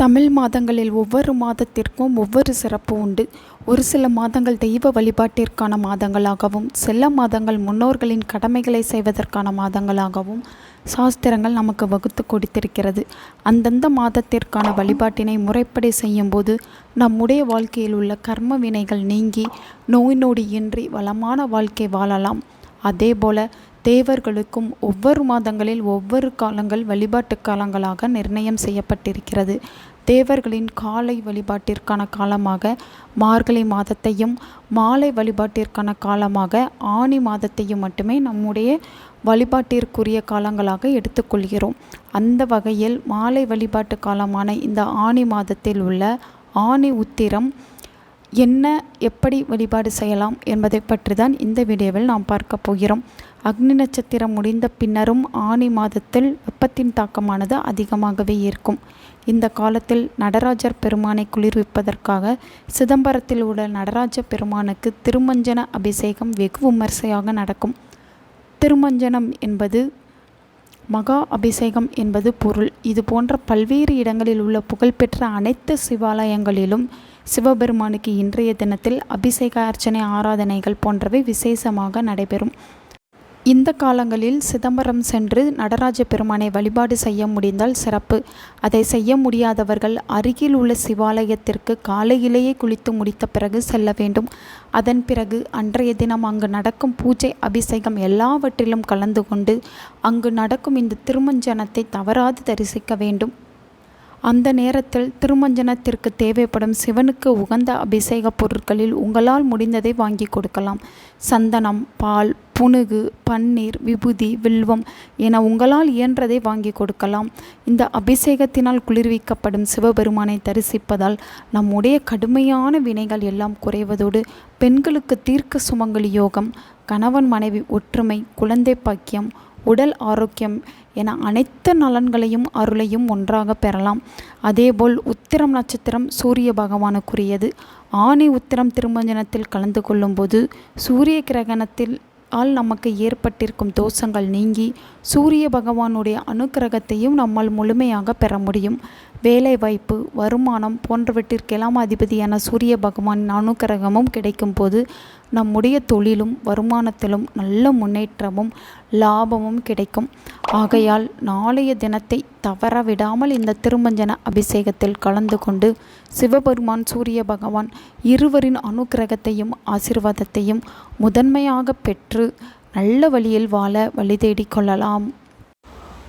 தமிழ் மாதங்களில் ஒவ்வொரு மாதத்திற்கும் ஒவ்வொரு சிறப்பு உண்டு. ஒரு சில மாதங்கள் தெய்வ வழிபாட்டிற்கான மாதங்களாகவும் சில மாதங்கள் முன்னோர்களின் கடமைகளை செய்வதற்கான மாதங்களாகவும் சாஸ்திரங்கள் நமக்கு வகுத்து கொடுத்திருக்கிறது. அந்தந்த மாதத்திற்கான வழிபாட்டினை முறைப்படி செய்யும்போது நம்முடைய வாழ்க்கையில் உள்ள கர்ம வினைகள் நீங்கி நோய் நொடியின்றி இன்றி வளமான வாழ்க்கை வாழலாம். அதேபோல தேவர்களுக்கும் ஒவ்வொரு மாதங்களில் ஒவ்வொரு காலங்கள் வழிபாட்டு காலங்களாக நிர்ணயம் செய்யப்பட்டிருக்கிறது. தேவர்களின் காலை வழிபாட்டிற்கான காலமாக மார்கழி மாதத்தையும் மாலை வழிபாட்டிற்கான காலமாக ஆனி மாதத்தையும் மட்டுமே நம்முடைய வழிபாட்டிற்குரிய காலங்களாக எடுத்துக்கொள்கிறோம் அந்த வகையில் மாலை வழிபாட்டு காலமான இந்த ஆனி மாதத்தில் உள்ள ஆனி உத்திரம் என்ன எப்படி வழிபாடு செய்யலாம் என்பதை பற்றி தான் இந்த வீடியோவில் நாம் பார்க்க போகிறோம். அக்னி நட்சத்திரம் முடிந்த பின்னரும் ஆனி மாதத்தில் வெப்பத்தின் தாக்கமானது அதிகமாகவே இருக்கும். இந்த காலத்தில் நடராஜர் பெருமானை குளிர்விப்பதற்காக சிதம்பரத்தில் உள்ள நடராஜ பெருமானுக்கு திருமஞ்சன அபிஷேகம் வெகு விமர்சையாக நடக்கும். திருமஞ்சனம் என்பது மகா அபிஷேகம் என்பது பொருள். இது போன்ற பல்வேறு இடங்களில் உள்ள புகழ்பெற்ற அனைத்து சிவாலயங்களிலும் சிவபெருமானுக்கு இன்றைய தினத்தில் அபிஷேக அர்ச்சனை ஆராதனைகள் போன்றவை விசேஷமாக நடைபெறும். இந்த காலங்களில் சிதம்பரம் சென்று நடராஜ பெருமானை வழிபாடு செய்ய முடிந்தால் சிறப்பு. அதை செய்ய முடியாதவர்கள் அருகில் உள்ள சிவாலயத்திற்கு காலையிலேயே குளித்து முடித்த பிறகு செல்ல வேண்டும். அதன் பிறகு அன்றைய தினம் அங்கு நடக்கும் பூஜை அபிஷேகம் எல்லாவற்றிலும் கலந்து கொண்டு அங்கு நடக்கும் இந்த திருமஞ்சனத்தை தவறாது தரிசிக்க வேண்டும். அந்த நேரத்தில் திருமஞ்சனத்திற்கு தேவைப்படும் சிவனுக்கு உகந்த அபிஷேக பொருட்களில் உங்களால் முடிந்ததை வாங்கி கொடுக்கலாம். சந்தனம் பால் புனுகு பன்னீர் விபூதி வில்வம் என உங்களால் இயன்றதை வாங்கி கொடுக்கலாம். இந்த அபிஷேகத்தினால் குளிர்விக்கப்படும் சிவபெருமானை தரிசிப்பதால் நம்முடைய கடுமையான வினைகள் எல்லாம் குறைவதோடு பெண்களுக்கு தீர்க்க சுமங்கலி யோகம் கணவன் மனைவி ஒற்றுமை குழந்தை பாக்கியம் உடல் ஆரோக்கியம் என அனைத்து நலன்களையும் அருளையும் ஒன்றாக பெறலாம். அதேபோல் உத்திரம் நட்சத்திரம் சூரிய பகவானுக்குரியது. ஆணி உத்திரம் திருமஞ்சனத்தில் கலந்து கொள்ளும்போது சூரிய கிரகணத்தில் ஆல் நமக்கு ஏற்பட்டிருக்கும் தோஷங்கள் நீங்கி சூரிய பகவானுடைய அனுக்கிரகத்தையும் நம்மால் முழுமையாக பெற முடியும். வேலைவாய்ப்பு வருமானம் போன்றவற்றிற்கெல்லாம் அதிபதியான சூரிய பகவானின் அனுக்கிரகமும் கிடைக்கும்போது நம்முடைய தொழிலும் வருமானத்திலும் நல்ல முன்னேற்றமும் லாபமும் கிடைக்கும். ஆகையால் நாளைய தினத்தை தவற விடாமல் இந்த திருமஞ்சன அபிஷேகத்தில் கலந்து கொண்டு சிவபெருமான் சூரிய பகவான் இருவரின் அனுக்கிரகத்தையும் ஆசிர்வாதத்தையும் முதன்மையாக பெற்று நல்ல வழியில் வாழ வழி தேடிக் கொள்ளலாம்.